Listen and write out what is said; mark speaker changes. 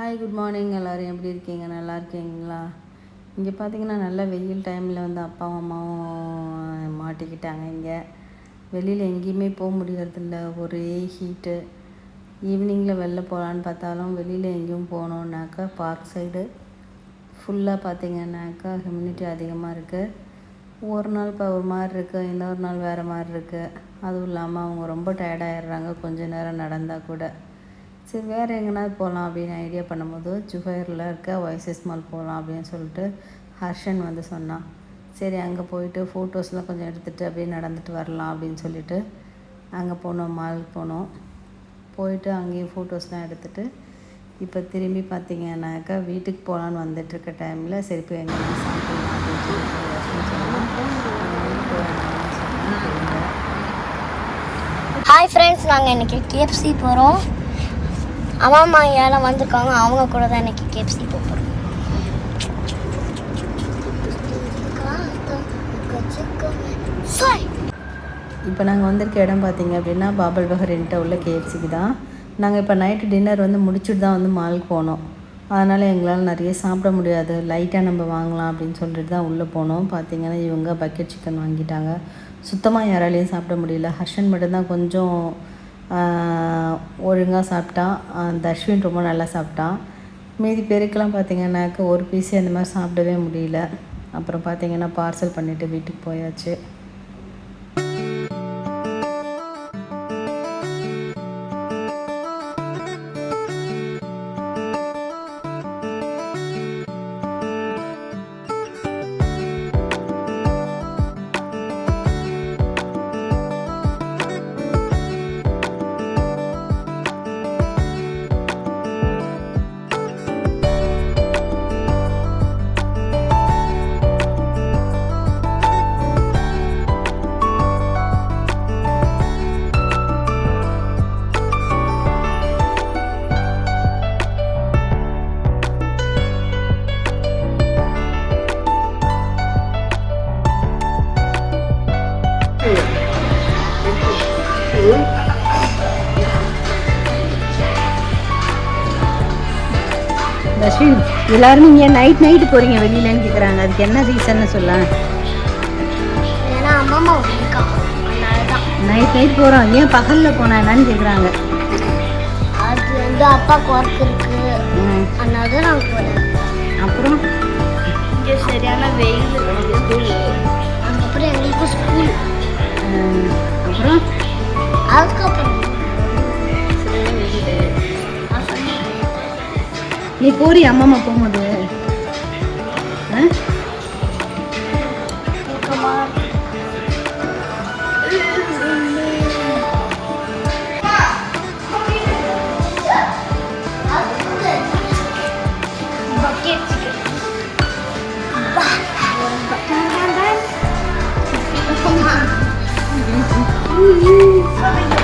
Speaker 1: hi good morning எல்லோரும் எப்படி இருக்கீங்க நல்லா இருக்கீங்களா இங்கே பார்த்தீங்கன்னா நல்லா வெயில் டைமில் வந்து அப்பாவும் அம்மாவும் மாட்டிக்கிட்டாங்க இங்கே வெளியில் எங்கேயுமே போக முடியறதில்ல ஒரே ஹீட்டு ஈவினிங்கில் வெளில போகலான்னு பார்த்தாலும் வெளியில் எங்கேயும் போகணுன்னாக்கா பார்க் சைடு ஃபுல்லாக பார்த்தீங்கன்னாக்கா ஹியூமினிட்டி அதிகமாக இருக்குது ஒரு நாள் இப்போ ஒரு மாதிரி இருக்குது இன்னொரு நாள் வேறு மாதிரி இருக்குது அதுவும் இல்லாமல் அவங்க ரொம்ப டயர்டாகிடுறாங்க கொஞ்ச நேரம் நடந்தால் கூட சரி வேறு எங்கேனாவது போகலாம் அப்படின்னு ஐடியா பண்ணும்போது ஜுஹைரில் இருக்க ஒய்சஸ் மால் போகலாம் அப்படின்னு சொல்லிட்டு ஹர்ஷன் வந்து சொன்னான் சரி அங்கே போயிட்டு ஃபோட்டோஸ்லாம் கொஞ்சம் எடுத்துகிட்டு அப்படியே நடந்துட்டு வரலாம் அப்படின்னு சொல்லிட்டு அங்கே போனோம் மால் போனோம் போயிட்டு அங்கேயும் ஃபோட்டோஸ்லாம் எடுத்துகிட்டு இப்போ திரும்பி பார்த்தீங்கன்னாக்கா வீட்டுக்கு போகலான்னு இருக்க டைமில் சரி இப்போ எங்கே சாப்பிடலாம் அப்படின்னு சொல்லிட்டு
Speaker 2: ஹாய் ஃப்ரெண்ட்ஸ் நாங்கள் இன்றைக்கி கேஎஃப்சி போகிறோம் அம்மா அம்மா யாரும் வந்திருக்காங்க அவங்க கூட தான் எனக்கு கேப்சி போகிறோம்
Speaker 1: இப்போ நாங்கள் வந்திருக்க இடம் பார்த்தீங்க அப்படின்னா பாபல் பஹரின்ட்ட உள்ள கேஎஃப்சிக்கு தான் நாங்கள் இப்போ நைட்டு டின்னர் வந்து முடிச்சுட்டு தான் வந்து மாலுக்கு போனோம் அதனால் எங்களால் நிறைய சாப்பிட முடியாது லைட்டாக நம்ம வாங்கலாம் அப்படின்னு சொல்லிட்டு தான் உள்ளே போனோம் பார்த்தீங்கன்னா இவங்க பக்கெட் சிக்கன் வாங்கிட்டாங்க சுத்தமாக யாராலையும் சாப்பிட முடியல ஹர்ஷன் மட்டும்தான் கொஞ்சம் ஒழுங்காக சாப்பிட்டான் தஷ்வின் ரொம்ப நல்லா சாப்பிட்டான் மீதி பேருக்கெல்லாம் பார்த்திங்கன்னாக்க ஒரு பீஸே அந்த மாதிரி சாப்பிடவே முடியல அப்புறம் பார்த்திங்கன்னா பார்சல் பண்ணிவிட்டு வீட்டுக்கு போயாச்சு போது எல்லாரும் நைட் நைட்டு போகிறீங்க வெளியிலன்னு கேட்குறாங்க அதுக்கு என்ன ரீசன் சொல்ல நைட் நைட் போகிறோம் ஏன் பகலில் போனா என்னன்னு கேட்குறாங்க
Speaker 3: வந்து அப்பா தான் நான் போகிறேன்
Speaker 1: அப்புறம்
Speaker 4: சரியான வெயில் அதுக்கப்புறம்
Speaker 3: எங்களுக்கு ஸ்கூல் அப்புறம் அதுக்கப்புறம்
Speaker 1: நீ போறியா அம்மா அம்மா போகும்போது
Speaker 5: Sabi